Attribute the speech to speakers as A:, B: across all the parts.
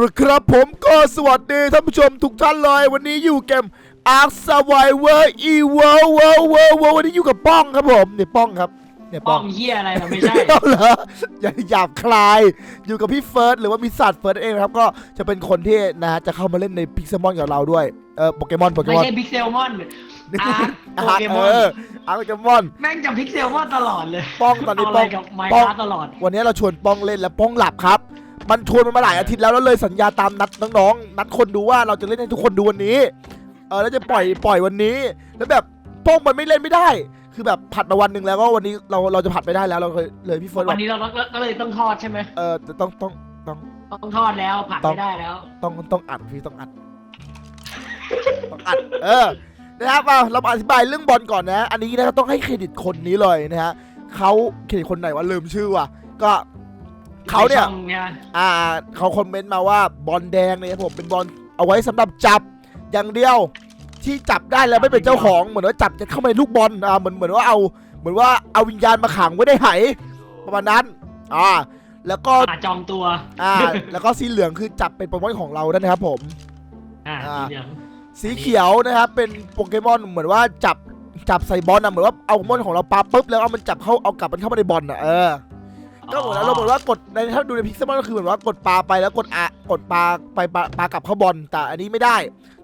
A: ละครับผมก็สวัสดีท่านผู้ชมทุกท่านเลยวันนี้อยู่เกม Ark Survivor e w o r l d World World World วันนี้อยู่กับป้องครับผมเนี่ยป้องครับเนี่ย
B: ป้
A: ป้
B: อ
A: อง
B: งเฮียอะไรเราไม่ใช่
A: เอาเหรออย่าหยาบคลายอยู่กับพี่เฟิร์สหรือว่ามีสัตว์เฟิร์สเองนะครับก็จะเป็นคนที่นะฮะจะเข้ามาเล่นในพิกซมอนกับเราด้วยเออโปเกมอนโปเก
B: ไม่
A: มอน
B: ใช่พิกเซลมอนอาร์ตโป
A: อาร์
B: เก
A: ต
B: ม
A: เอ
B: อน
A: ออาร์ตโปเกมอน
B: แม่งจะพิกเซลมอนตลอดเลย
A: ป้องตอนนี้
B: เอา
A: ป้
B: อะ
A: อง
B: ไรกับไม
A: ป้อง
B: ค์ตลอด
A: วันนี้เราชวนป้องเล่นแล้วป้องหลับครับ มันชวนมันมาหลายอาทิตย์แล้วแล้วเลยสัญญาตามนัดน้องๆนัดคนดูว่าเราจะเล่นให้ทุกคนดูวันนี้ เออแล้วจะปล่อยปล่อยวันนี้ แล้วแบบป้องมันไม่เล่นไม่ได้ คือแบบผัดมาวันหนึ่งแล้วก็วันนี้เราเราจะผัดไม่ได้แล้วเราเลยเลยพี่เฟิร์สบ
B: วั
A: อนก
B: นี้เราก็ก็เลยต้องทอดใช่ไหม
A: เออต้องต้องต้อง
B: ต้องทอดแล้วผัด
A: ต้อง
B: ไม่ได้แล้ว
A: ต้องต้องอัดพี่ต้องอัดต้องอัดเออนะครับเอาเรามาอธิบายเรื่องบอลก่อนนะ อันนี้นะครับต้องให้เครดิตคนนี้เลยนะฮะเขาเครดิตคนไหนวะลืมชื่อว่ะก็ เขาเนี่ย
B: ในช่องเนี่ย
A: อ่าเขาคอมเมนต์มาว่าบอลแดงเนี่ยครับผมเป็นบอลเอาไว้สำหรับจับอย่างเดียวที่จับได้แล้วไม่เป็นเจ้าของเหมือนว่าจับจะเข้ามาในลูกบอลอ่าเหมือนเหมือนว่าเอาเหมือนว่าเอาวิญญาณมาขังไว้ในไหประมาณนั้นอ่าแล้วก็
B: อ่าจองตัว
A: อ่าแล้วก็สีเหลืองคือจับเป็นโปเกมอนของเรานั่นนะครับผม
B: อ่า
A: อ่า
B: สีเหลือง
A: สีเขียวนะครับเป็นโปเกมอนเหมือนว่าจับจับใส่บอลนะเหมือนว่าเอาโปเกมอนของเราปาปุ๊บแล้วเอามันจับเข้าเอากลับมันเข้ามาในบอลอะเออ ก็เหมือนเราเหมือนว่ากดในถ้าดูในพิกเซลก็คือเหมือนว่ากดปลาไปแล้วกดอะกดปลาไปปลาปลากลับเข้าบอลแต่อันนี้ไม่ได้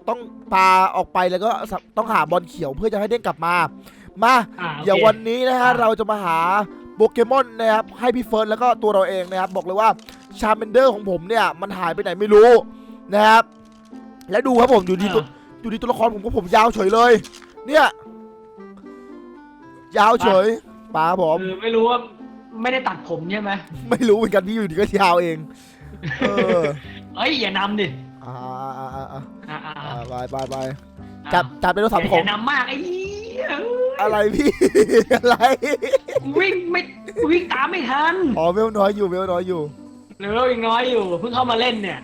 A: ต้องปลาออกไปแล้วก็สับต้องหาบอลเขียวเพื่อจะให้เด้งกลับมา มา
B: อ่าโอเค
A: เดี๋ยววันนี้นะฮะ
B: อะ
A: เราจะมาหาโปเกมอนนะครับให้พี่เฟิร์นแล้วก็ตัวเราเองนะครับบอกเลยว่าชาร์เมนเดอร์ของผมเนี่ยมันหายไปไหนไม่รู้นะครับ แล้วดูครับผมอยู่ที่ตัว
B: เออ
A: อยู่ที่ตัวละครผมก็ผมยาวเฉยเลย เนี่ย ยาวเฉยปลาผม
B: เออไม่รู้ว่า ไม่ได้ตัดผมใช่ไหม
A: ไม่รู้เหมือนกันพี่อยู่ดีก็ยาวเอง เออ
B: เอ้ยอย่านำดิ
A: อ่าอ่าอ่าอ่า
B: อ่าอ่า
A: อ่าไปไปไป
B: อ่า
A: จับจับเป็นโทรศัพท์
B: อ
A: ขอย่าง
B: นำมากไอ้เหี้ย
A: อะไรพี่ อะไร
B: วิ่งไม่วิ่งตามไม่ทัน
A: อ๋อเวลน้อยอยู่เวลน้อยอยู่
B: เหลืออีกน้อยอยู่เพิ่งเข้ามาเล่นเนี่ย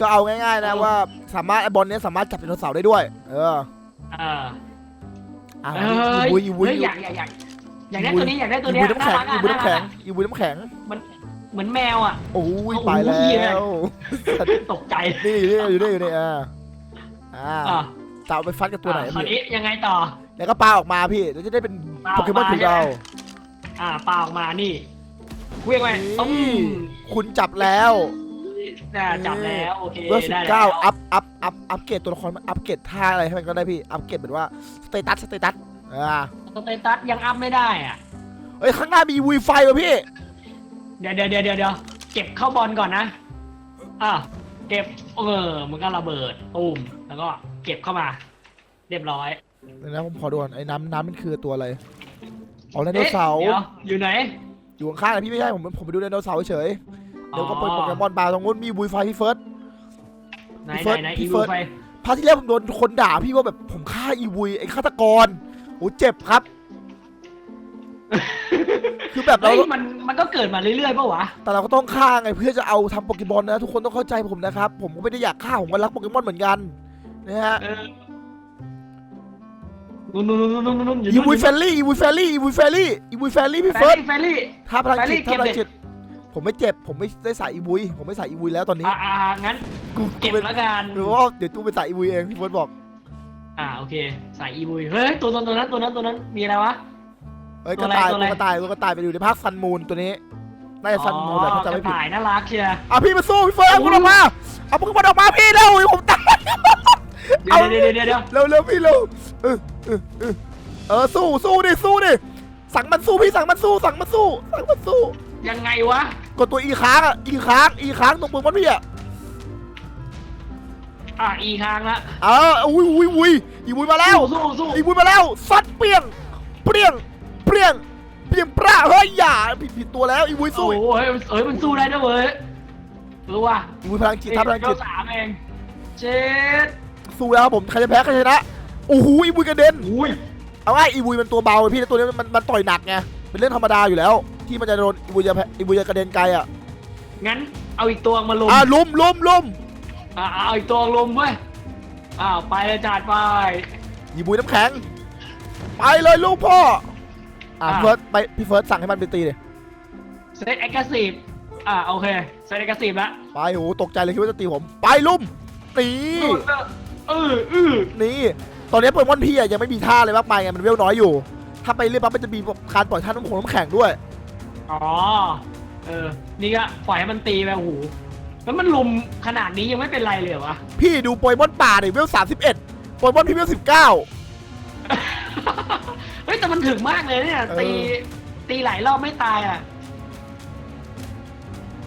A: ก็เอาง่ายๆนะ
B: เออ
A: ว่าสามารถไอบอลเนี้ยสามารถจับเป็นโทรศัพท์ได้ด้วย เออ
B: อ่า
A: อ่า
B: เอ้ย
A: อีวุยอีวุย
B: เฮ้ยอยากอยากอยาก อยากได้ตัวนี้อยากได้ตัว
A: อี
B: เนี้
A: วุ
B: ย
A: ยน้ำแข็ง
B: น่า
A: อี
B: รัก
A: วุย
B: อะ
A: น้ำแข็งอีวุยน้ำแข็ง
B: เหมือนแมวอะ
A: โอ้ย
B: โอ้โห
A: ไปแล้
B: เหี้ย
A: ว
B: ตกใจ
A: นี่อยู่นี่อยู่นี่อยู่นี่อ่าอ่า
B: อ่า
A: จะเอาไปฟัดกับตัวไหน
B: คราว
A: พี่
B: นี้ยังไงต่อ
A: แล้วก็ปลาออกมาพี่เดี๋ยวจะได้เป็น
B: ปลาอ
A: โป
B: อก
A: เกมอน
B: มา
A: ของเรา
B: ใช่ไหมอ่าปลาออกมานี่เวียงไปตุ้ม
A: นี่คุณจับแล้ว
B: น่าจับแล้วโอเค
A: เบอร์สิบ
B: ได้แล้
A: เก้าวอัพอัพอัพอัพเกรดตัวละครมันอัพเกรดท่าอะไรให้มันก็ได้พี่อัพเกรดเหมือนว่าสเตตัสสเตตัส อ่า
B: สเตตัสยังอัพไม่ได้อะ
A: เอ้ยข้างหน้ามีวีไฟว่ะพี่
B: เดี๋ยวเดี๋ยวเดี๋ยวเดี๋ยวเดี๋ยวเก็บเข้าบอลก่อนนะอะเก็บเออมันก็ระเบิดตูมแล้วก็เก็บเข้ามา เรียบร้อย
A: เดี๋ยวนะผมขอดูก่อนไอ้น้ำน้ำมันคือตัวอะไรอ๋อไดโนเสาร์
B: อ๊ะเดี๋ยวอยู่ไหน
A: อยู่ข้างๆนะพี่ไม่ใช่ผมผมไปดูไดโนเสาร์เฉยๆเดี๋ยวก็เป็นโปเกมอนปลาตรงนู้นมีวีไฟพี่เฟิร์ส
B: ไหน
A: พี่
B: ไห
A: เฟิร์สพี่
B: นไหนอี
A: เฟิ
B: วู
A: ร์ส
B: ไฟ
A: พาร์ทที่แล้วผมโดนคนด่าพี่ว่าแบบผมฆ่าอีวุยไอ้ฆาตกร โอ้เจ็บครับ คือแบบเรา
B: เฮ้ยมันมันก็เกิดมาเรื่อยๆปะวะ
A: แต่เราก็ต้องฆ่าไงเพื่อจะเอาทำโปเกมอนนะ ทุกคนต้องเข้าใจผมนะครับ ผมก็ไม่ได้อยากฆ่าผมก็รักโปเกมอนเหมือนกันนะฮะ
B: เออนู่นนู่นนู่นนู่นนู่นอยู่
A: อี
B: นู่น
A: วุยแฟลลี่อีวุยแฟลลี่อีวุยแฟลลี่อีวุยแฟลลี่พี่
B: แฟ
A: เฟิร์ส
B: รี่แฟรี่
A: ท่าพลังจิต
B: แฟลลี่
A: ท่าพลัง
B: เก็บเด็
A: จิตผมไม่เจ็บผมไม่ได้ใส่อีวุยผมไม่ใส่อีวุยแล้วตอนนี้
B: อ่าอ่างั้น
A: กู
B: เก็บ
A: เป็น
B: แล้วกัน
A: หรือว่าเดี๋ยวตู้ไปใส่อีวุยเองพี่เฟิร์สบอก
B: อ่าโอเคใส่อีบุยเฮ้ยตัวนั้นตัวนั้นตัวนั้นตัวนั้นมีอะไรวะ
A: เอ้ย
B: ตั
A: ก
B: ว
A: ระ
B: อะไร
A: ต่าย
B: ตัวอะไร
A: ตัวกระต่ายตัวกระต่ายไปอยู่ในภาคซันมูนตัวนี้น่าจะซันมูนแหละถ้าจำ
B: ก
A: ไม่
B: ระ
A: ผิด
B: ต่ายน่ารักเชียร์
A: อะพี่มาสู้พี่เฟิร์สเอาคุณออกมาเอาโปเกมอนออกมาพี่เร็วผมตาย
B: เดี๋ยวเดี๋ยวเดี๋ยวเดี๋ยว
A: เร็วเร็วพี่เร็วเออเออเออเออสู้สู้ดิสู้ดิสั่งมันสู้พี่สั่งมันสู้สั่งมันสู้สั่งมันสู้
B: ยังไงวะ
A: กดตัวอีค้างอะอีค้างอีค้างตรงปืนมันพี่อะ
B: อะอีกครั้งละ
A: เอออุ้ยอุ้ยอุ้ยอีวุยมาแล้ว
B: สู้สู้
A: อีวุยมาแล้วซัดเปรี้ยง เปรี้ยง เปรี้ยง เปรี้ยงปราเฮ้ยอย่าผิดผิดตัวแล้วอีวุย
B: สู้
A: สู้
B: โอ้ยเอ้ยมันสู้ได้ด้วยเว้ยรู้ว่ะ
A: อีวุยพลังจิตทับพลังจิต
B: เก้าสามเองเจ็ด
A: สู้แล้วครับผมใครจะแพ้ใครชนะโอ้โหอีวุยกระเด็น
B: อุ้ย
A: เอาง่ายอีวุยมันตัวเบาพี่แต่ตัวนี้มันมันต่อยหนักไงเป็นเรื่องธรรมดาอยู่แล้ว ที่มันจะโดนอีวุยจะแพ้อีวุยจะกระเด็นไกลอะ
B: งั้นเอาอีกตัวมาลุม
A: อะลุมลุมลุม
B: อะเอาอีกตัวลุมเว้ยอ้าวไปเลยจัดไป
A: อีวุยน้ำแข็ง ไปเลยลูกพ่อ อะ
B: อะ
A: เฟิร์สไปพี่เฟิร์สสั่งให้มันไปตีเลย
B: เซตเอ็กซ์ซีฟอ่าโอเคเซนเอกสิบละ
A: ไปโหตกใจเลยคิดว่าจะตีผม ไปลุ่มตี
B: เออเออ
A: นี่ตอนนี้โปเกมอนพี่อะยังไม่มีท่าเลยมากมายไงมันเวลน้อยอยู่ ถ้าไปเรื่อยปั๊บมันจะมีการปล่อยท่าน้ำโขงน้ำแข็งด้วย
B: อ๋อเออนี่ก็ปล่อยให้มันตีไปโอ้โห แล้วมันลุมขนาดนี้ยังไม่เป็นไรเลยเหรอวะ
A: พี่ดูโปเกมอนป่าหน่อยเวลสามสิบเอ็ดโปเกมอนพี่เวลสิบเก้า
B: เฮ้ยแต่มันถึงมากเลยเนี่ย
A: เออ
B: ตีตีหลายรอบไม่ตายอะ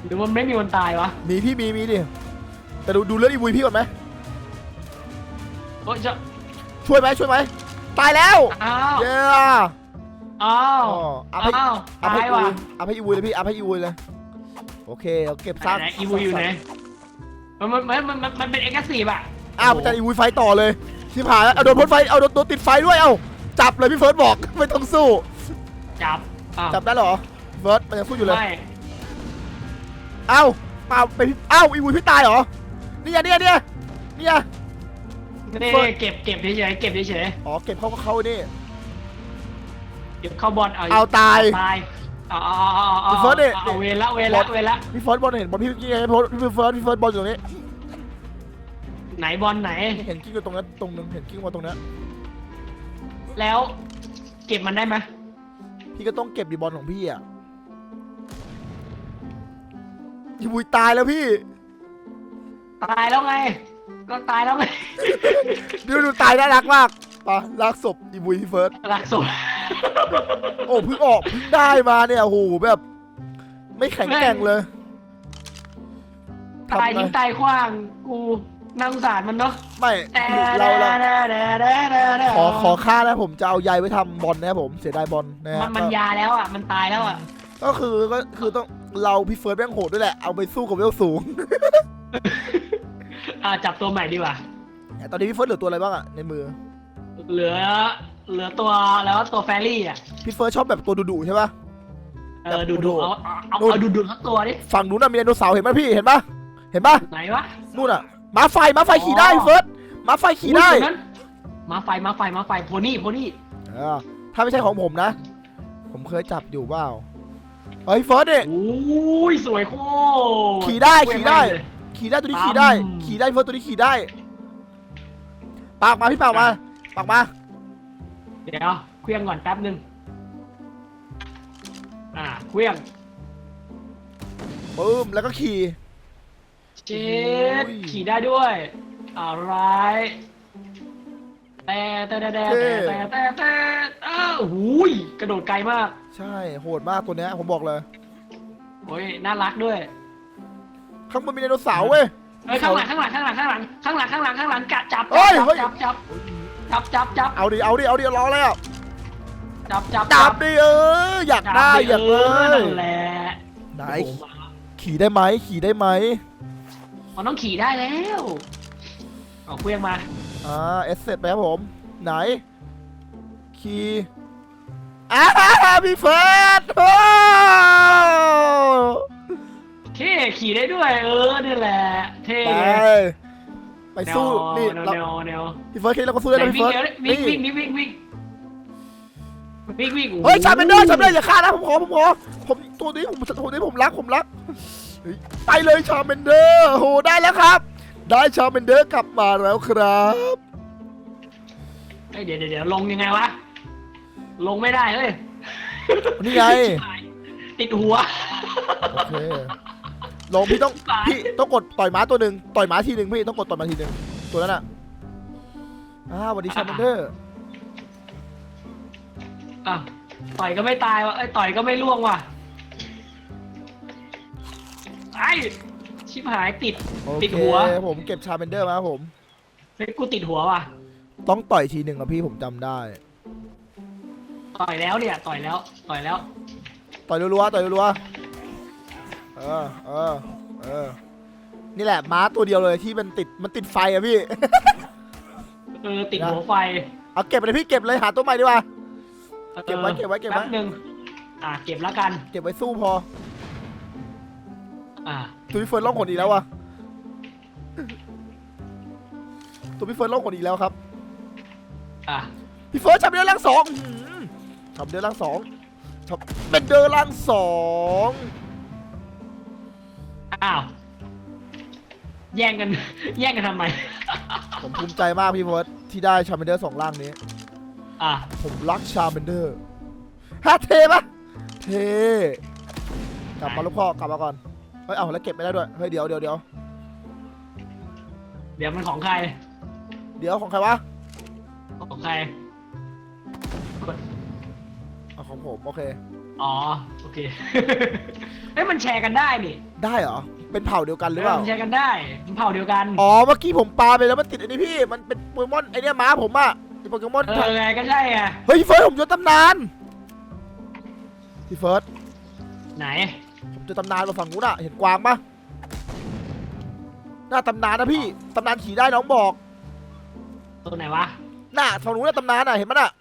B: หรือมันไม่มีวันตายวะ
A: มีพี่มีมีดิแต่ดูดูเรื่องอีวุยพี่ก่อนไหม
B: โอ้ยจะ
A: ช่วยไหมช่วยไหมตายแล้ว
B: อ้าว
A: เย้
B: อ้าว
A: อ๋ออัพให้
B: อ้าว
A: อัพให้
B: ตาย
A: อีวุ
B: ว่ะ
A: ยอัพให้อีวุยเลยพี่อัพให้อีวุยเลย โอเคเราเก็บซาก
B: ไหนๆอีวูอยู่ไหนมันมันมันมันมันเป็นเอกสีบอะ
A: อ้าวมันจะอีวุยไฟต่อเลยชิบหายแล้วเอาโดนพ่นไฟเอาโดนโดนติดไฟด้วยเอ้าจับเลยพี่เฟิร์สบอกไม่ต้องสู้
B: จับอ้าว
A: จับได้เหรอเฟิร์สมันยังสู้อยู่เลย
B: ไม่
A: เอ้าเปล่าไปพี่เอ้าอีวุยพี่ตายเหรอนี่ไงนี่ไงนี่ไงนี่ไง
B: นี่
A: เฟิร์ส
B: เก็บเก็บเฉยๆเก็บเฉย
A: อ๋อเก็บเข้าเข้านี่
B: ๆเก็บเข้าบอลเอา
A: เอาตาย
B: ตายเอาเอาเอาเอาเอา
A: พี่เฟิร์สดิ
B: เอาเวรละเวรละเวรละ
A: พี่เฟิร์สบอลเห็นบอลพี่กี้ไงพี่เฟิร์สพี่เฟิร์สพี่เฟิร์สบอลอยู่ตรงนี้
B: ไหนบอลไหน
A: เห็นกิ้งอยู่ตรงนั้นตรงนึงเห็นกิ้งมาตรงนั้น
B: แล้ว เก็บมันได้ไหม
A: พี่ก็ต้องเก็บดีบอลของพี่อะอีวุยตายแล้วพี่
B: ตายแล้วไง ก็ตายแล้วไง
A: ดูดูตายน่ารักมากปะลากศพอีวุยพี่เฟิร์ส
B: รักสุด
A: โอ้เพิ่งออกเพิ่งได้มาเนี่ยโอ้โหแบบ ไม่แข็งแกร่งเลย
B: ตาย
A: ทำไง
C: ทิ้
B: ทิ้งตายขว้างกูน่าสงสารมันเนาะ
A: ไม่เราเราขอขอค่านะผมจะเอาใยไว้ทำบอลนะครับผมเสียดายบอลนะฮะ
B: มันมันยาแล้วอะมันตายแล้วอะ
A: ก็คือก็คือต้องเราพี่เฟิร์สแม่งโหดด้วยแหละเอาไปสู้กับเวลสูง
B: อ่าจับตัวใหม่ดีกว่า
A: ตอนนี้พี่เฟิร์สเหลือตัวอะไรบ้างอะในมือ
B: เหลือ เหลือตัวแล้วตัวแฟรี่อะ
A: พี่เฟิร์สชอบแบบตัวดุๆใช่ปะ
B: เออดูดูเอาเอาเอา
A: นู่น
B: เอาดูดูทั้งตัวดิ
A: ฝั่งนู้นน่ะมีไดโนเสาร์เห็นไหมพี่เห็นปะเห็นปะ
B: ไหนวะ
A: นู่นอะม้าไฟม้าไฟขี่ได้พี่เฟิร์สม้าไฟขี่ได้
B: อุ๊ยตัวนั้นมาไฟมาไฟมาไฟโพนี่โพนี่
A: เออถ้าไม่ใช่ของผมนะ ผมเคยจับอยู่เปล่าเฮ้ยเฟิร์สเนี่ย
B: โอ้ยสวยโคตร
A: ขี่ได้ขี่ได้
B: เว้ย
A: ขี่ได้ตัวนี้ขี่ได้
B: ปั๊ม
A: ขี่ได้เฟิร์สตัวนี้ขี่ได้ ปากมาพี่ปากมา ปากมา
B: เดี๋ยวเคลื่องก่อนแป๊บนึงอ่าเคลื่อง
A: ปึ้มแล้วก็ขี่
B: เจ็ด
A: โอ้ย
B: ขี่ได้ด้วยอะไรแต่แต่แต่แต่แต่แต่แต่อ้าวหูยกระโดดไกลมาก
A: ใช่โหดมากตัวเนี้ยผมบอกเลย
B: โอ้ยน่ารักด้วย
A: ข้างบนมีไดโนเสาร์เว้ย
B: เอ้ยข้างหลังข้างหลังข้างหลังข้างหลังข้างหลังข้างหลังข้างหลังจับจับ
A: เฮ้ยเฮ้ย
B: จับจับ จับจับจับ
A: เอาดิเอาดิเอาดิรอแล้ว
B: จับจับ
A: จับดิเอออยากได้อยาก
B: เล
A: เลย
B: นั่นแหละ
A: ไหน
B: โอ้โหมา
A: ขี่ได้ไหมขี่ได้ไหม
B: มันต้องขี่ได้แล้วเอาเครื่องมา
A: อ่าเอสเสร็จไปครับผม ไหน ขี่อ่าพี่เฟิร์สโอ้
B: เท่ขี่ได้ด้วย เออนี่แหละ เท่
A: ไป
B: เลย
A: ไปสู้นี่
B: แนว
A: เรา
B: แนวแนว
A: พี่เฟิร์สคิดเราก็สู้ได้
B: ไหน
A: นะพี่
B: วิ่ง
A: เฟิร์ส
B: เดี๋ยววิ่ง
A: นี่
B: วิ่งนี่วิ่งวิ่งวิ่งวิ่งโอ้โห
A: เฮ้ยชาเมนเดอร์ชาเมนเดอร์อย่าฆ่านะผมขอผมขอผมตัวนี้ผมตัวนี้ผมรักผมรักเฮ้ยไปเลยชาเมนเดอร์โหได้แล้วครับ ได้ชาเมนเดอร์กลับมาแล้วครับ
B: เฮ้ยเดี๋ยวเดี๋ยวเดี๋ยวลงยังไงวะ ลงไม่ได้เฮ้ย
A: นี่ไง
B: ติดหัว
A: โอเค ลงพี่ต้อง
B: ตาย
A: พี่ต้องกดต่อยม้าตัวหนึ่งต่อยม้าทีหนึ่งพี่ต้องกดต่อยม้าทีหนึ่งตัวนั้นอะอ้าวสวัสดีชาเมนเดอร์
B: อะต่อยก็ไม่ตายวะไอ้ยต่อยก็ไม่ล่วงว่ะไอ้ชิบหายติด
A: โอ
B: ติด
A: เค
B: หัว
A: ผมเก็บชาเมนเดอร์มาครับผม
B: เฮ้ยกูติดหัวว่ะ
A: ต้องต่อยทีหนึ่งอะพี่ผมจำได้
B: ต่อยแล้วเนี่ย ต่อยแล้ว ต่อยแล้ว
A: ต่อยรัวๆต่อยรัวๆ เออเออเออ นี่แหละม้าตัวเดียวเลยที่มันติดมันติดไฟอะพี่
B: เออติดหัวไฟ
A: เอาเก็บเลยพี่เก็บเลยหาตัวใหม่ดีกว่า
B: ออ
A: เก็บไว้เก็บไว้เก็บไว้
B: แป๊บนึงอะเก็บแล้วกัน
A: เก็บไว้สู้พอ
B: อะ
A: ตัวพี่เฟิร์นล่องหนอีกแล้ววะตัวพี่เฟิร์นล่องหนอีกแล้วครับ
B: อะ
A: พี่เฟิร์สชับเดอร์ล่างสองอื้อหือชับเดอร์ล่างสองชับเป็นเดอร์ล่างสอง
B: อ้าว แย่งกัน แย่งกันทำไม
A: ผมภูมิใจมากพี่เฟิร์สที่ได้ชาเมนเดอร์สองร่างนี้
B: อะ
A: ผมรักชาเมนเดอร์ฮะเทปะเท กลับมาลูกพ่อกลับมาก่อน เฮ้ย เอาแล้วเก็บไม่ได้ด้วย เฮ้ย เดี๋ยวเดี๋ยวเดี๋ยว
B: เดี๋ยวมันของใคร
A: เดี๋ยวของใครวะ
B: ของใคร
A: เอาของผม โอเค
B: อ๋อ โอเค เอ้ยมันแชร์กันได้นี่
A: ได้เหรอ เป็นเผ่าเดียวกันหรือเปล่า
B: มันแชร์กันได้มันเผ่าเดียวกัน
A: อ๋อ เมื่อกี้ผมปาไปแล้วมันติดไอ้นี่พี่ มันเป็นโปเกมอนไอเนี้ยม้าผมอะไอโปเกมอน
B: เออไงก็ใช่ไง
A: เฮ้ยพี่เฟิร์สผมเจอตำนานพี่เฟิร์ส
B: ไหน
A: ผมเจอตำนานตรงฝั่งนู้นอะเห็นกวางปะหน้าตำนานนะพี่ ตำนานขี่ได้น้องบอก
B: ตัวไหนวะ
A: หน้าฝั่งนู้นน่ะตำนานอะเห็นมั้ยน่ะ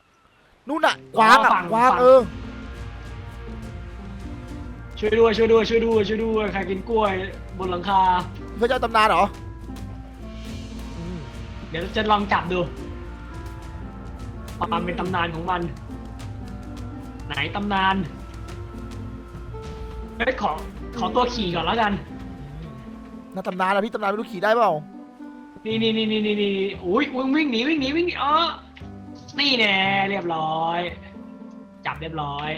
A: นู่นน่ะกวางอะ
B: ฝั่ง
A: กวาง
B: ฝั่ง
A: เออ
B: ช่วยด้วยช่วยด้วยช่วยด้วยช่วยด้วยใครกินกล้วยบนหลังคา
A: เพื่อจะเอาตำนานเหรออืม
B: เดี๋ยวจะลองจับดูความเป็นตำนานของมัน ไหนตำนานเฮ้ยขอขอตัวขี่ก่อนแล้วกัน
A: หน้าตำนานอะพี่ตำนานไม่รู้ขี่ได้เปล่า
B: นี่นี่นี่นี่นี่นี่อุ้ยอุ้ยวิ่งหนีวิ่งหนีวิ่งหนีอ๋อนี่แน่เรียบร้อย จับเรียบร้อย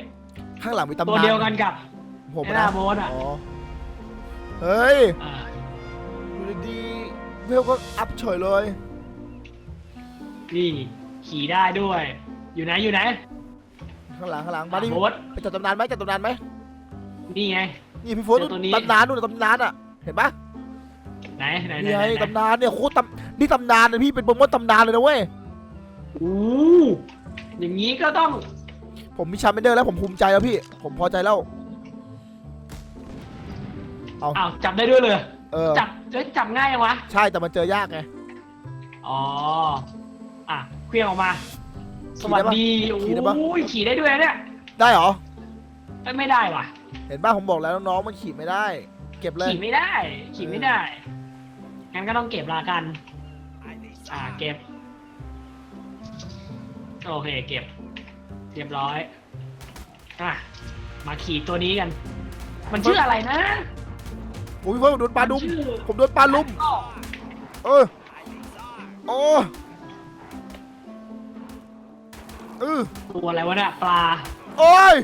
A: ข้างหลังมีตำนาน
B: ตัวเดียวกันกับ
A: ผม
B: ไอ้หน้า
A: นะ
B: โบสอะ
A: อ๋อเฮ้ย
B: อ่า
A: อยู่ดีๆเวลก็อัพเฉยเลย
B: นี่ขี่ได้ด้วย อยู่ไหนอยู่ไหน
A: ข้างหลังข้างหลังมาดิ
B: โบส
A: ไปจับตำนานไหมจับตำนานไหม
B: นี่ไง
A: นี่พี่โฟร์
B: เจอตัวนี้
A: ตำนานนู่นตำนานอะเห็นปะ
B: ไหนไหนไหน
A: นี่
B: ไห
A: ไง
B: นไหน
A: ตำนานเนี่ยโคตรตำนี่ตำนานเลยพี่เป็นโปรโมทตำนานเลยนะเว้ย
B: อู้อย่างนี้ก็ต้อง
A: ผมมีชาเมนเดอร์แล้วผมภูมิใจแล้วพี่ ผมพอใจแล้ว
B: อ้าวจับได้ด้วยเลย
A: เออ
B: จับเอ้ยจับง่ายยังวะ
A: ใช่แต่มันเจอยากไง
B: อ๋อ อะเคลื่อนออกมาส
A: ขี่
B: วั
A: ได้
B: ส
A: ปะ
B: ดี
A: ขี่ได้ปะ
B: โอ้ยขี่ได้ด้วยนะเนี่ย
A: ได้เหรอ
B: เอ้ยไม่ได้ว่ะ
A: เห็นป่ะผมบอกแล้วน้องๆมันขี่ไม่ได้ เก็บเลย
B: ขี่ไม่ได้ ขี่ไม่ได้ งั้นก็ต้องเก็บลากัน อ่า เก็บ โอเค เก็บ เรียบร้อย อะ มาขี่ตัวนี้กัน มันชื่ออะไรนะ
A: โอ้ยเพิ่งโดนปลาดุม
B: ชื่อ
A: ผมโดนปลาลุม
B: อ้อ
A: เออโอ้เออ
B: ตัวอะไรวะเนี่ยปลา
A: โอ้ย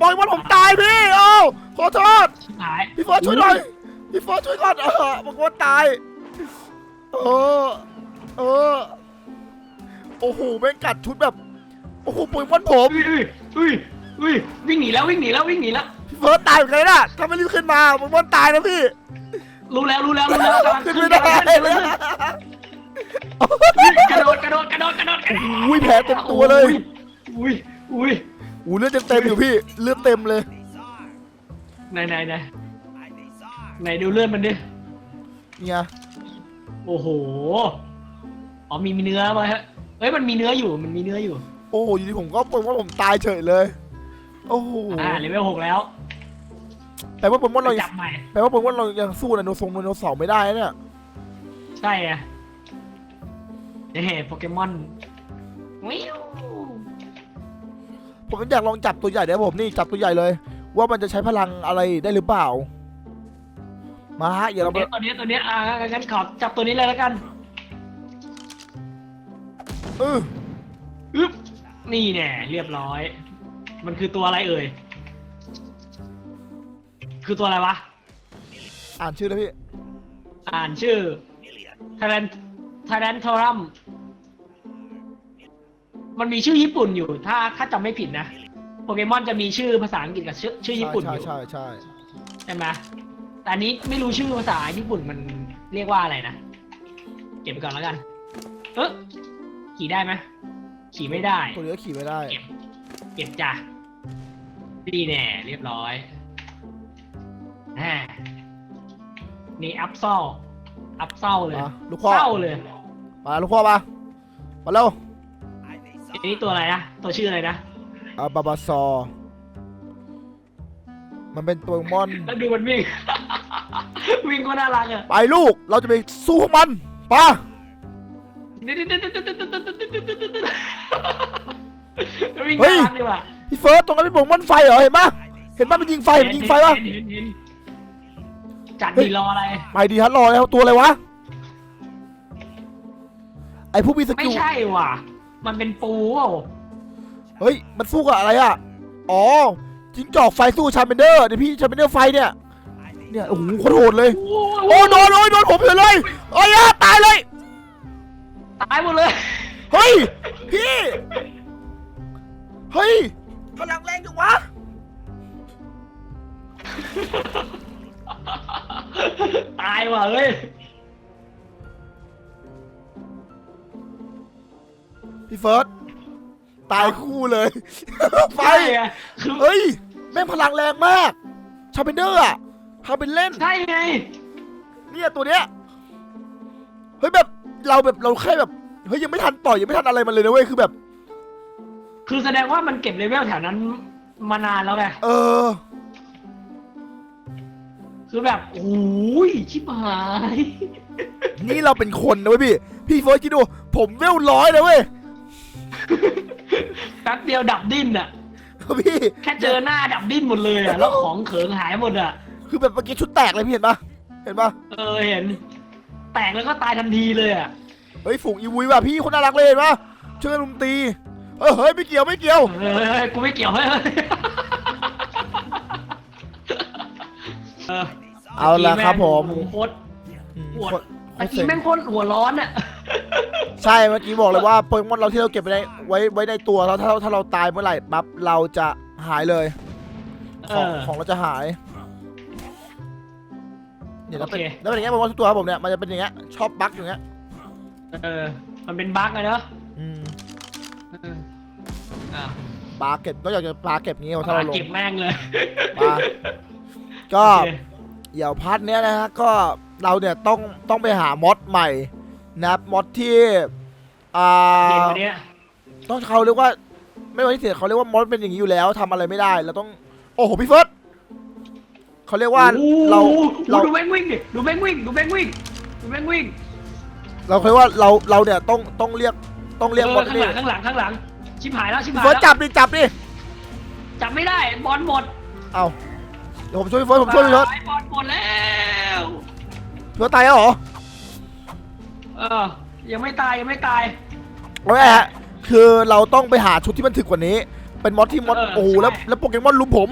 A: บอยมันผมตายพี่โอ้ขอโทษ
B: ชิบหาย
A: พี่ฟอสช่วยหน่อยพี่ฟอสช่วยก่อนเออบอกว่าตายเออเออโอ้โหแม่งกัดชุดแบบ โอ้โหปุ๋ยมันผม
B: อุ้ยอุ้ยอุ้ยอุ้ยวิ่งหนีแล้ววิ่งหนีแล้ววิ่งหนีแล้ว
A: พี่เฟิร์สตายเหมือนกันนะถ้าไม่รีบขึ้นมาผมว่าตายนะพี่
B: รู้แล้วรู้แล้วรู้แล้วกำลัง
A: ขึ้น
B: ขึ้
A: ไม่
B: น
A: ได้
B: กำลังขึ้น
A: เลย
B: กระโดดกระโดดกระโดดกระโดดกระโดด
A: อุ้ยแผลเต็มตัวเลย
B: อุ้ยอุ้ย
A: อู้เลือดเต็มๆอยู่พี่เลือดเต็มเลย
B: ไหนไหนไหนไหนดูเลือดมันดิ
A: เนี่ย
B: โอ้โหอ๋อมีมีเนื้อมาฮะเอ้ยมันมีเนื้ออยู่มันมีเนื้ออยู่
A: โอ้โหอยู่ดีผมก็ปนว่าผมตายเฉยเลย โอ้โห
B: อ่าเลเวลหกแล้ว
A: แต่ว่าปนว่าเรา
B: จับใหม่
A: แปลว่าปนว่าเรายังสู้ไดโนทรงไดโนเสาร์ไม่ได้นะเนี่ย
B: ใช่ไงเฮ้โปเกมอนวิว
A: ผมอยากลองจับตัวใหญ่เดี๋ยวผมนี่จับตัวใหญ่เลย ว่ามันจะใช้พลังอะไรได้หรือเปล่า มาฮะอย่า
B: ตั
A: เรา
B: วเนี้ยตัวเนี้ยตัวเนี้ยอ่างั้นขอจับตัวนี้เลยแล้วกัน
A: เออ
B: อึ๊บนี่แน่เรียบร้อย มันคือตัวอะไรเอ่ย คือตัวอะไรวะ
A: อ่านชื่อแล้วพี่
B: อ่านชื่อทารันทารันทอรัม มันมีชื่อญี่ปุ่นอยู่ ถ้าถ้าจำไม่ผิดนะ โปเกมอนจะมีชื่อภาษาอังกฤษกับชื่อชื่อญี่ปุ่น
A: ใช่
B: อยู่
A: ใช่ใช่
B: ใช่ไหมแต่อันนี้ไม่รู้ชื่อภาษาญี่ปุ่นมันเรียกว่าอะไรนะ เก็บไปก่อนแล้วกัน เออขี่ได้ไหมขี่ไม่ได้
A: ตัวนี้ก็ขี่ไม่ได้
B: เก็บ เก็บจ้ะ ดีแน่เรียบร้อยแหมนี่อัพเศร้าอัพเศร้าเลย
A: มาลูกพ่อ
B: เศร้าเลย
A: มาลูกพ่อมามาเร็ว
B: อันนี้ตัวอะไรนะตัวชื่ออะไรนะ
A: อาบาบาซอ มันเป็นตัวมอน
B: แล้วดูมันวิ่ง วิ่งก็น่ารักอะ
A: ไปลูกเราจะไปสู้พวกมันไป้า
B: วิ่งน่ารักดีว่ะ
A: พี่เฟิร์สตรงนั้นเป็นโปเกมอนไฟเหรอเห็นปะเห็นปะมันยิงไฟมันยิงไฟปะ
B: เห็นเห็นเห็นจัด
A: เฮ้ย
B: ดีรออะไร
A: ไปดีฮัทรอแล้วตัวอะไรวะไอผู้มีส
B: ไม่
A: กิล
B: ใช่ว่ะ มันเป็นปูเปล่า
A: เฮ้ยมันสู้กับอะไรอะอ๋อจิงจอกไฟสู้ชาเมนเดอร์เดี๋ยวพี่ชาเมนเดอร์ไฟเนี่ยเนี่ยโอ้โหโคตรโหดเลย
B: โอ้
A: โอ้โดนโอ้ยโดนผมเลยเลยโอ้ยอะตายเลย
B: ตายหมดเลย
A: เฮ้ย พี่ เฮ้ย พลังแรงจังวะ
B: ตายว่ะเฮ้ย
A: พี่เฟิร์สตายคู่เลยไฟ
B: ใช่ไงคือ
A: เฮ้ย แม่งพลังแรงมาก ชาเมนเดอร์อะทำเป็นเล่น
B: ใช่ไง
A: เนี่ยตัวเนี้ย เฮ้ยแบบเราแบบเราแค่แบบ เฮ้ยยังไม่ทันต่อยยังไม่ทันอะไรมันเลยนะเว้ย คือแบบ
B: คือแสดงว่ามันเก็บเลเวลแถวนั้นมานานแล้วไง
A: เออ
B: คือแบบโอ้ยชิบหาย
A: นี่เราเป็นคนนะเว้ยพี่ พี่เฟิร์สคิดดู ผมเวลร้อยนะเว้ย
B: แป๊บเดียวดับดิ้นอะ
A: พี่
B: แค่เจอหน้าดับดิ้นหมดเลยอะแล้วของเขิงหายหมดอะ
A: คือแบบเมื่อกี้ชุดแตกเลยพี่เห็นปะเห็นปะ
B: เออเห็น แตกแล้วก็ตายทันทีเลยอะ
A: เฮ้ยฝูงอีวุยว่ะพี่คนน่ารักเลยเห็นปะช่วยกันลุมตี เออเฮ้ยไม่เกี่ยวไม่เกี่ยว
B: เฮ้ยเฮ้ยกูไม่เกี่ยวเฮ้ยเฮ้ยเออ
A: เอาละครับผม
B: โอ้โหโคตร
A: อืม
B: ปวด
A: โคตร
B: ตะ
A: โคตร
B: กี้
A: เซ็ง
B: แม่งโคตรหัวร้อนอะ
A: ใช่เมื่อกี้บอกเลยว่าโปเกมอนเราที่เราเก็บไว้ในไว้ไว้ในตัวแล้วถ้าเราถ้าเราตายเมื่อไหร่ปั๊บเราจะหายเลย
B: เอ
A: ของ
B: อ
A: ของเราจะหายเนี่ยแล้วเป็น
B: โอเค
A: แล้วเป็นอย่างเงี้ยโปเกมอนทุกตัวครับผมเนี่ยมันจะเป็นอย่างเงี้ยชอบบั๊กอย่างเงี้ย
B: เออมันเป็นบั๊กอะเนอะ
A: อืม
B: เออ อะ
A: ปลาเก็บก็อยากจะปลาเก็บงี้ถ้าเราลง
B: เก็บแม่งเลย
A: ปลาก็
B: โอเค
A: เดี๋ยวพาร์ทเนี้ยนะฮะก็เราเนี่ยต้องต้องไปหามอดใหม่นะครับมอดที่อ่า
B: เย็นวันเนี้ย
A: ต้องเขาเรียกว่า ไม่ว่าที่เสียเขาเรียกว่ามอดเป็นอย่างนี้อยู่แล้วทำอะไรไม่ได้เราต้อง โอ้โหพี่เฟิร์สเขาเรียกว่า
B: โอ้โห
A: เราเรา
B: ดูแม่งวิ่งดิดูแม่งวิ่งดูแม่งวิ่งดูแม่งวิ่ง
A: เราเขาเรียกว่าเราเราเนี่ยต้องต้องเรียกต้องเรียก
B: เอ
A: มอ
B: อ
A: ด
B: ข้างห
A: นี่
B: ลังข้างหลังข้างหลัง ชิบหายแล้วชิบ
A: พี่
B: หาย
A: เฟิร์ส
B: แล้ว
A: จับดิจับดิ
B: จับไม่ได้บอลหมด
A: เอาเดี๋ยวผมช่วยพี่เฟิร์สผมช่วยพี่เฟิร์ส
B: บอลหมดแล้ว
A: พี่เฟิร์สตายแล้วเหรอ
B: เออยังไม่ตายยังไม่ตาย
A: เอาไงฮะคือเราต้องไปหาชุดที่มันถึกกว่านี้ เป็นมอดที่มอด
B: เออ
A: โอ้โหแล้ว
B: ใช่
A: แล้วโปเกมอนลุมผม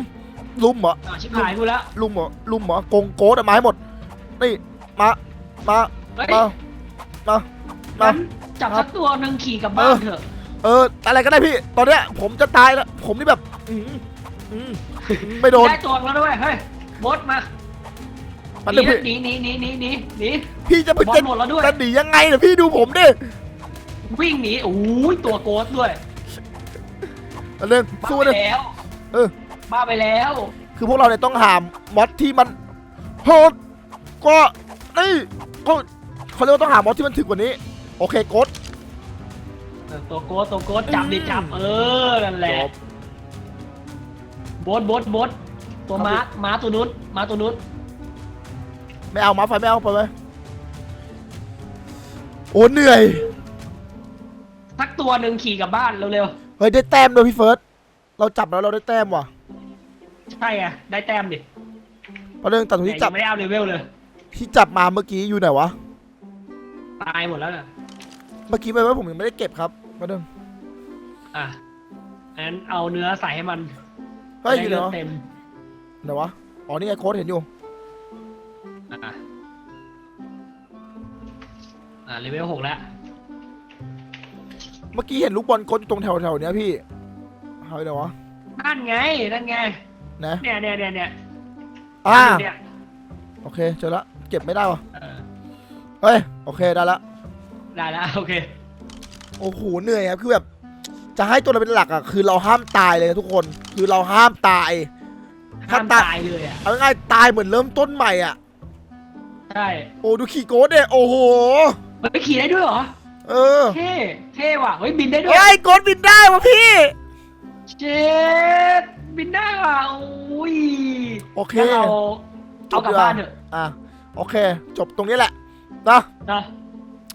A: ลุมเหรอ
B: อะชิบหายกูแล้ว
A: ลุมเหรอลุมเหรอโกงโกดอะมาให้หมด นี่มามา
B: เฮ้ย
A: มามามา
B: งั้นจับสักตัวหนึ่งขี่กลับบ้านเถอะ
A: เอออะไรก็ได้พี่ ตอนเนี้ยผมจะตายแล้ว ผมนี่แบบอืมอืมไม่โดน
B: ได้ตัวแล้วด้วยเฮ้ยบดมา
A: มัน
B: ห
A: เดี๋ยวพี่
B: นีหนีหนีหนีหนีหนี
A: พี่จะไป
B: บอล
A: จะ
B: หมดแล้วด้วย
A: จะหนียังไงเนี่ยพี่ดูผมดิ
B: วิ่งหนีโอ้ยตัวโกดด้วย
A: เอาเรื่อง
B: บ้า
A: สู้
B: ไป
A: เลย
B: แล้ว
A: เออ
B: บ้าไปแล้ว
A: คือพวกเราเนี่ยต้องหามมอดที่มันโหดก็นี่ก็เขาเรียกว่าต้องหามอดที่มันถึกกว่านี้ โอเคโกด
B: เออ ตัวโกดตัวโกดจับดิจับ เออ นั่นแหละ
A: จบ
B: บดบดบดตัวม้าม้าตัวนุชม้าตัวนุช
A: ไม่เอามาไฟไม่เอาไปไหมโอ้เหนื่อย
B: สักตัวหนึ่งขี่กลับบ้านเร็ว
A: เฮ้ย ได้แต้มด้วยพี่เฟิร์ส เราจับแล้วเราได้แต้มว่ะ
B: ๆ ใช่ไงได้แต้มดิ
A: ประเด็นแต่ตรง
B: แต่
A: ที่
B: ยั
A: จับ
B: งไม่ได้เอาเลเวลเลย
A: ที่จับมาเมื่อกี้อยู่ไหนวะ
B: ตายหมดแล้วน่ะ
A: เมื่อกี้ไปว่าผมยังไม่ได้เก็บครับ ประเด็น
B: อะงั้นเอาเนื้อใส่ให้มัน
A: เฮ้ยอยู่ไหน
B: ได้
A: วะ
B: เต็ม
A: ไหนวะอ๋อนี่ไงโค้ดเห็นอยู่
B: อะอะเลเวลหกแล้ว
A: เมื่อกี้เห็นลูกบอลโค้ดอยู่ตรงแถวแถวๆเนี้ยพี่หายไปไหนวะ
B: นั่นไงนั่นไง
A: นะ
B: เนี่ยเนี่ยเนี่ยเนี่ย
A: อ่า
B: เนี่ย
A: โอเคเจอละเก็บไม่ได้วะ
B: เออ
A: เฮ้ยโอเคได้ละ
B: ได้แล้วโอเค
A: โอ้โหเหนื่อยครับคือแบบจะให้ตัวเราเป็นหลักอะคือเราห้ามตายเลยนะทุกคน คือเราห้ามตายถ้า
B: ห้าม
A: ตาย
B: ตายเลยอะ
A: เอาง่ายๆตายเหมือนเริ่มต้นใหม่อะ
B: ใช่
A: โอ้ดูขี่โค้ดเนี่ยโอ้โห
B: เฮ้ยขี่ได้ด้วยเหรอ
A: เออ
B: เท่เท่ว่ะเฮ้ยบินได้ด้วย
A: เฮ้ยโค้ดบินได้วะพี่
B: เจ็ดบินได้ว่ะโอ้ย
A: โอเค
B: งั้นเราเอากลับบ้านเถอะ
A: อะโอเค จบตรงนี้แหละนะ
B: นะ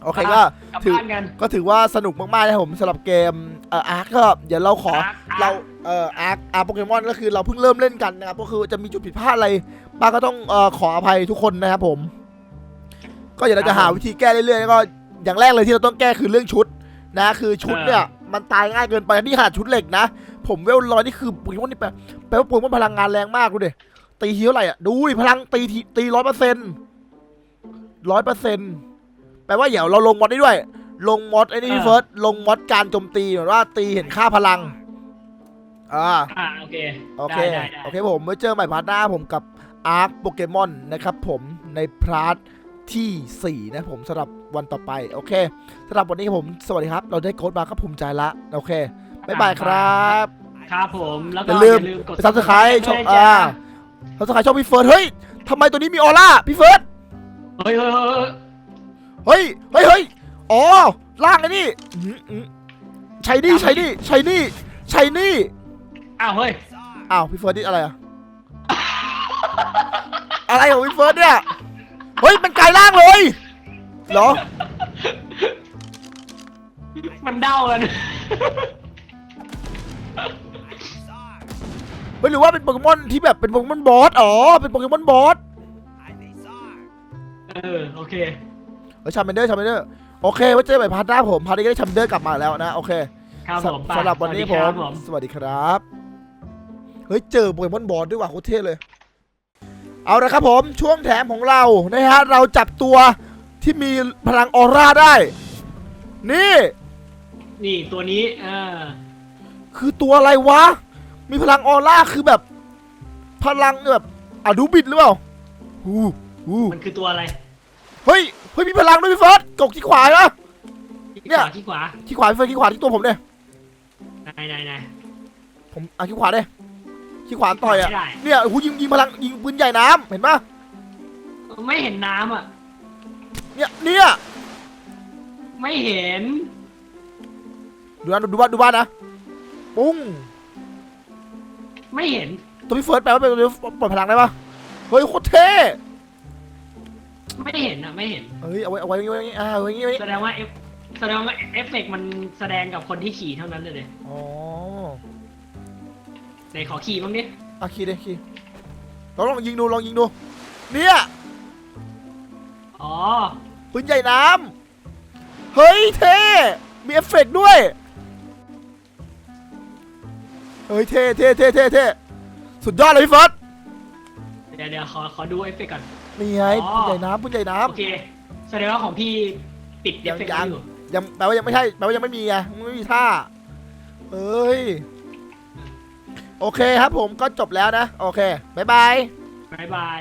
A: โอเคก็
B: กลับ
A: ถือ
B: บ้านกัน
A: ก็ถือว่าสนุกมากๆนะครับผมสำหรับเกมเอ่ออาร์ก็เดี๋ยวเราขอ
B: Ark Ark
A: เราเอ่ออาร์อาร์โปเกมอนก็คือเราเพิ่งเริ่มเล่นกันนะครับก็คือจะมีจุดผิดพลาดอะไรบ้างก็ต้องเอ่อขออภัยทุกคนนะครับผม ก็เดี๋ยวเราจะหาวิธีแก้เรื่อยๆแล้วก็อย่างแรกเลยที่เราต้องแก้คือเรื่องชุดนะคือชุดเนี่ยมันตายง่ายเกินไปนี่หาชุดเหล็กนะ ผมเวลร้อยนี่คือโปเกมอนนี่แปลแปลว่าโปเกมอนพลังงานแรงมากดูดิตีทีเท่าไหร่อะดูดิพลังตีทีตีร้อยเปอร์เซ็นต์ร้อยเปอร์เซ็นต์ แปลว่าเดี๋ยวเราลงมอดได้ด้วย ลงมอดไอ้นี่พี่เฟิร์สลงมอดการโจมตีเหมือนว่าตีเห็นค่าพลัง อ่า
B: อ่าโอเค
A: โอเค
B: ได้ได้ได้
A: โอเคผมไว้เจอใหม่พาร์ทหน้าผมกับอาร์คโปเกมอนนะครับผมในพาร์ทที่ 4 นะผมสำหรับวันต่อไป โอเคสำหรับวันนี้ผมสวัสดีครับ เราได้โค้ดมาก็ภูมิใจละ โอเค บ๊ายบายครับ
B: ครับผมแล้ว
A: อ
B: ก็
A: ย่าลืม
B: กด
A: ซับสไครต์ช่อง
B: ด้วย
A: อ่า
B: จ้า
A: ซับสไครต์ช่องพี่เฟิร์สเฮ้ยทำไมตัวนี้มีออร่าพี่เฟิร์ส
B: เฮ้ยเฮ้ยเฮ้ยเฮ้ย
A: เฮ้ยเฮ้ยเฮ้ยอ๋อล่างไอ้นี่อื้อหืออื้อใช้นี่ใช้นี่ใช้นี่ใช้นี่
B: อ้าวเฮ้ย
A: อ้าวพี่เฟิร์สนี่อะไรอะอะไรของพี่เฟิร์สเนี่ยเฮ้ยมันกลายร่างเลยเหรอ
B: มันเด้ากัน
A: เฮ้ยหรือว่าเป็นโปเกมอนที่แบบเป็นโปเกมอนบอสอ๋อเป็นโปเกมอนบอส
B: เออโอเค
A: เออชาเมนเดอร์ชาเมนเดอร์โอเคไว้เจอกันใหม่พาร์ทหน้าผมพาร์ทนี้ก็ได้ชาเมนเดอร์กลับมาแล้วนะโอเค
B: ครับผมไป
A: สำหรับวันนี้
B: ส
A: ผ
B: สดีค
A: ม
B: รับ
A: สวัสดีครับเฮ้ยเจอโปเกมอนบอสด้วยว่ะโคตรเท่เลย เอาละครับผมช่วงแถมของเรานะฮะเราจับตัวที่มีพลังออร่าได้ นี่
B: นี่ตัวนี้เออ
A: คือตัวอะไรวะ มีพลังออร่าคือแบบ พลังแบบอะดูบิดหรือเปล่าหูหู
B: มันคือตัวอะไร
A: เฮ้ยเฮ้ยมีพลังด้วยพี่เฟิร์สกกที่ขวานะ
B: ที่
A: เนี่ย
B: ขวาที่ขวา
A: ที่ขวาพี่เฟิร์สที่ขวาที่ตัวผมเนี่ย
B: ไหนไหนไหน
A: ผมอะที่ขวาเนี่ยที่ขวาต่อยอะ
B: ไม่ได้
A: เนี่ยโอ้โหยิงยิงพลังยิงปืนใหญ่น้ำเห็นปะ
B: ไม่เห็นน้ำอะ
A: เนี่ยเนี่ย
B: ไม่เห็น
A: ดูนะดูบ้านดูบ้านนะปุ้ง
B: ไม่เห็น
A: ตัวพี่เฟิร์สแปลว่าเป็นตัวปล่อยพลังได้ปะเฮ้ยโคตรเท่
B: ไม่เห็นอะไม่เห็น
A: เฮ้ยเอาไว้เอาไว้อย่างงี้ไว้อย่างงี้อ่าเอาไว้อย่างงี้ไว้อย่าง
B: แส
A: งี้
B: ดงว่าเอฟแสดงว่าเอฟเฟกต์มันแสดงกับคนที่ขี่เท่านั้นเลยเลย
A: อ๋อ
B: ไหนขอขี่บ้างดิ
A: อะขี่ดิขี่ลองลองยิงดูลองยิงดู เนี่ย
B: อ๋อ
A: ปืนใหญ่น้ำเฮ้ยเท่มีเอฟเฟกต์ด้วย เฮ้ยเท่เท่เท่เท่เท่สุดยอดเลยพี่เฟิร์ส
B: เดี๋ยวเดี๋ยวขอขอดูเอฟเฟกต์ก่อน
A: นี่ไง
B: อ๋อ
A: ปืนใหญ่น้ำปืนใหญ่น้
B: โอเคแสดงว่าของพี่ปิดเอฟเฟกต์
A: ยัง
B: ไว้อยู่ำ
A: ยังแปลว่ายังไม่ใช่แปลว่ายังไม่มีไงไม่มีท่าเอ้ยโอเคครับผมก็จบแล้วนะ โอเค บ๊ายบาย
B: บายบาย